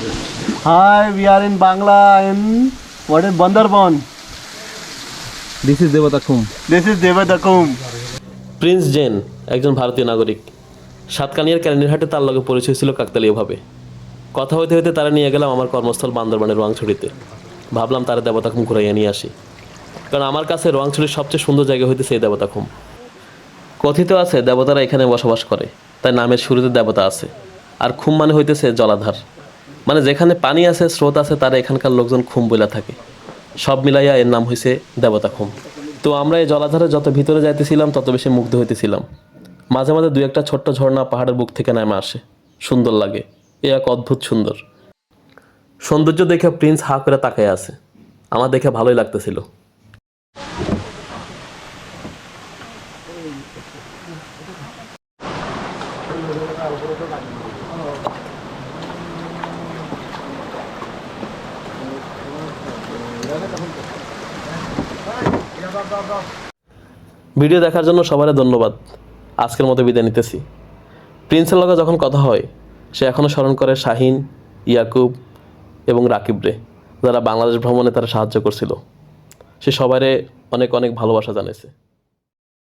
Hi, we are in Bangla in what is Bandarban. This is Debota Khum This is Devadakum. Prince Zen একজন ভারতীয় নাগরিক। সাতকানিয়ার ক্যালেন্ডারহাটে তার লগে পরিচয় ছিল কাকতালীয়ভাবে কথা হইতে হইতে তারা নিয়ে গেলাম আমার কর্মস্থল বান্দরবানের রোয়াংছড়িতে। ভাবলাম তারা দেবতাখুম ঘুরাইয়া নিয়ে আসি। কারণ আমার কাছে রোয়াংছড়ির সবচেয়ে সুন্দর জায়গা হইতেছে এই দেবতাখুম কথিত আছে দেবতারা এখানে বসবাস করে। তাই নামের শুরুতে দেবতা আছে। আর খুম মানে হইতেছে জলাধার। মানে যেখানে পানি আছে, স্রোত আছে, তারা এখানকার লোকজন খুম বইলা থাকে। সব মিলাইয়া এর নাম হয়েছে দেবতা খুম। তো আমরা এই জলাধারে যত ভিতরে যাইতেছিলাম, তত বেশি মুগ্ধ হইতেছিলাম। মাঝে মাঝে দু একটা ছোট্ট ঝর্ণা পাহাড়ের বুক থেকে নেমে আসে। সুন্দর লাগে। এ এক অদ্ভুত সুন্দর। সৌন্দর্য দেখে প্রিন্স হা করে তাকায় আছে। আমার দেখে ভালোই লাগতেছিল। ভিডিও দেখার জন্য সবারই ধন্যবাদ। আজকের মতো বিদায় নিতেছি। প্রিন্সের লগে যখন কথা হয়, সে এখনও স্মরণ করে শাহিন, ইয়াকুব এবং রাকিব রে, যারা বাংলাদেশ ভ্রমণে তারা সাহায্য করছিল। সে সবারে অনেক অনেক ভালোবাসা জানাইছে।